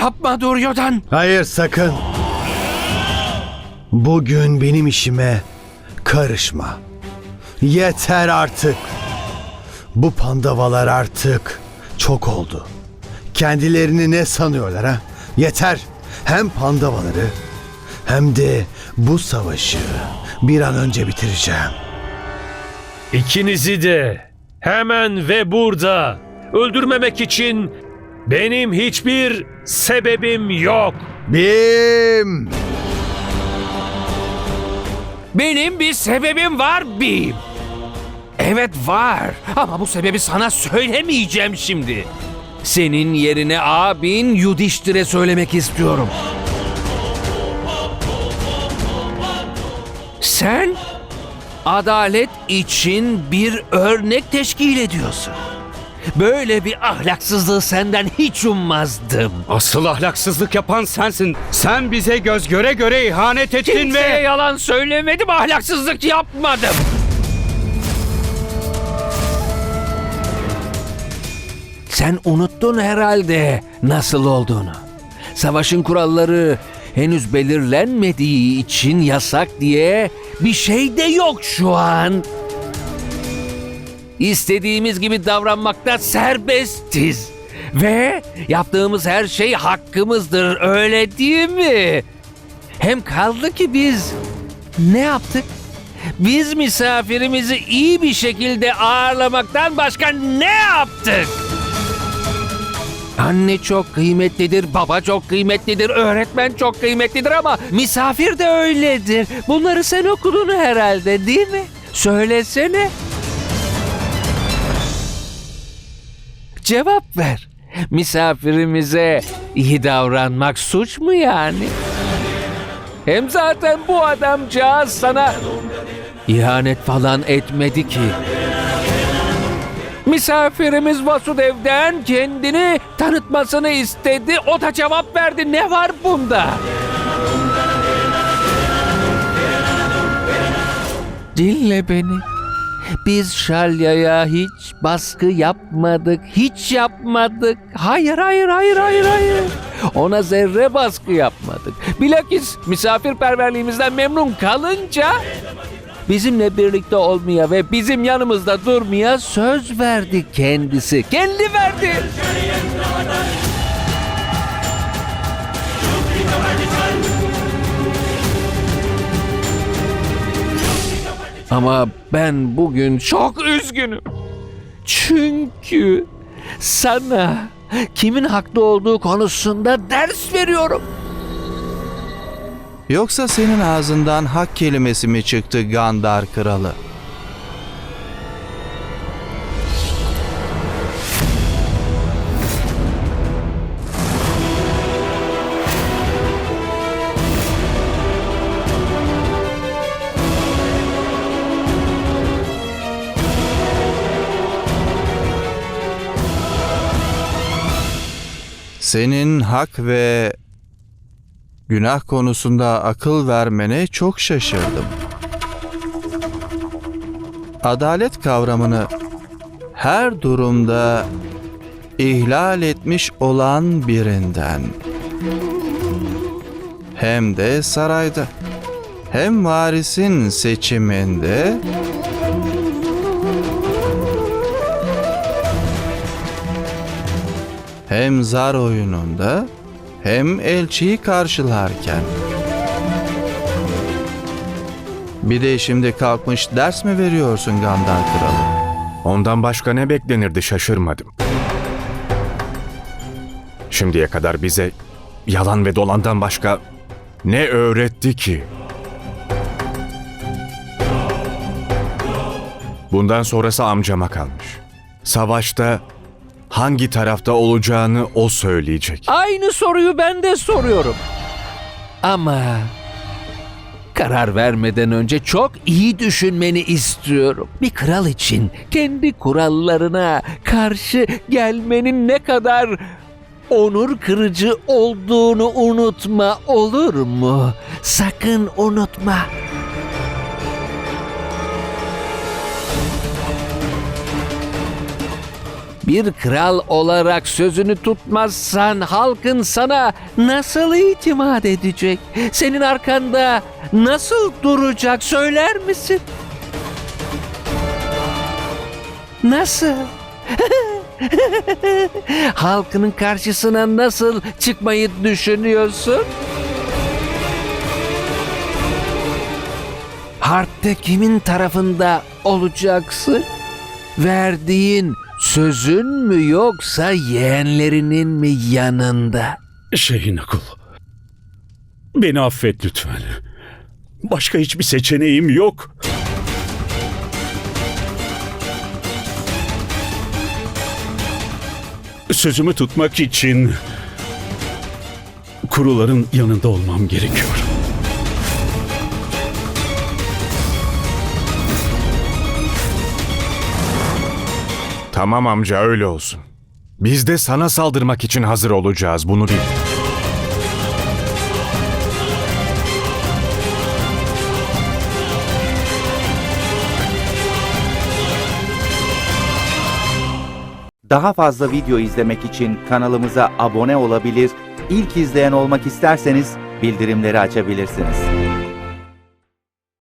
Yapma Duryodhan. Hayır sakın. Bugün benim işime karışma. Yeter artık. Bu pandavalar artık çok oldu. Kendilerini ne sanıyorlar ha? Yeter. Hem pandavaları hem de bu savaşı bir an önce bitireceğim. İkinizi de hemen ve burada öldürmemek için benim hiçbir sebebim yok. Bim! Benim bir sebebim var Bim. Evet var ama bu sebebi sana söylemeyeceğim şimdi. Senin yerine abin Yudiştir'e söylemek istiyorum. Sen adalet için bir örnek teşkil ediyorsun. Böyle bir ahlaksızlığı senden hiç ummazdım. Asıl ahlaksızlık yapan sensin. Sen bize göz göre göre ihanet ettin Kimseye ve... yalan söylemedim, ahlaksızlık yapmadım. Sen unuttun herhalde nasıl olduğunu. Savaşın kuralları henüz belirlenmediği için yasak diye bir şey de yok şu an. İstediğimiz gibi davranmakta serbestiz. Ve yaptığımız her şey hakkımızdır öyle değil mi? Hem kaldı ki biz ne yaptık? Biz misafirimizi iyi bir şekilde ağırlamaktan başka ne yaptık? Anne çok kıymetlidir, baba çok kıymetlidir, öğretmen çok kıymetlidir ama misafir de öyledir. Bunları sen okudun herhalde değil mi? Söylesene. Cevap ver. Misafirimize iyi davranmak suç mu yani? Hem zaten bu adamcağız sana ihanet falan etmedi ki. Misafirimiz Vasudev'den kendini tanıtmasını istedi. O da cevap verdi. Ne var bunda? Dinle beni. Biz Şalya'ya hiç baskı yapmadık. Hiç yapmadık. Hayır, hayır, hayır, hayır, hayır. Ona zerre baskı yapmadık. Bilakis misafirperverliğimizden memnun kalınca bizimle birlikte olmaya ve bizim yanımızda durmaya söz verdi kendisi. Kendi verdi. Ama ben bugün çok üzgünüm. Çünkü sana kimin haklı olduğu konusunda ders veriyorum. Yoksa senin ağzından hak kelimesi mi çıktı Gandar kralı? Senin hak ve günah konusunda akıl vermene çok şaşırdım. Adalet kavramını her durumda ihlal etmiş olan birinden hem de sarayda hem varisin seçiminde hem zar oyununda hem elçiyi karşılarken. Bir de şimdi kalkmış ders mi veriyorsun Gandar Kralı? Ondan başka ne beklenirdi şaşırmadım. Şimdiye kadar bize yalan ve dolandan başka ne öğretti ki? Bundan sonrası amcama kalmış. Savaşta hangi tarafta olacağını o söyleyecek. Aynı soruyu ben de soruyorum. Ama karar vermeden önce çok iyi düşünmeni istiyorum. Bir kral için kendi kurallarına karşı gelmenin ne kadar onur kırıcı olduğunu unutma olur mu? Sakın unutma. Bir kral olarak sözünü tutmazsan halkın sana nasıl itimat edecek? Senin arkanda nasıl duracak söyler misin? Nasıl? Halkının karşısına nasıl çıkmayı düşünüyorsun? Harpte kimin tarafında olacaksın? Verdiğin sözün mü yoksa yeğenlerinin mi yanında? Şeyin akıl. Beni affet lütfen. Başka hiçbir seçeneğim yok. Sözümü tutmak için kuruların yanında olmam gerekiyor. Tamam amca öyle olsun. Biz de sana saldırmak için hazır olacağız bunu bil. Daha fazla video izlemek için kanalımıza abone olabilir, ilk izleyen olmak isterseniz bildirimleri açabilirsiniz.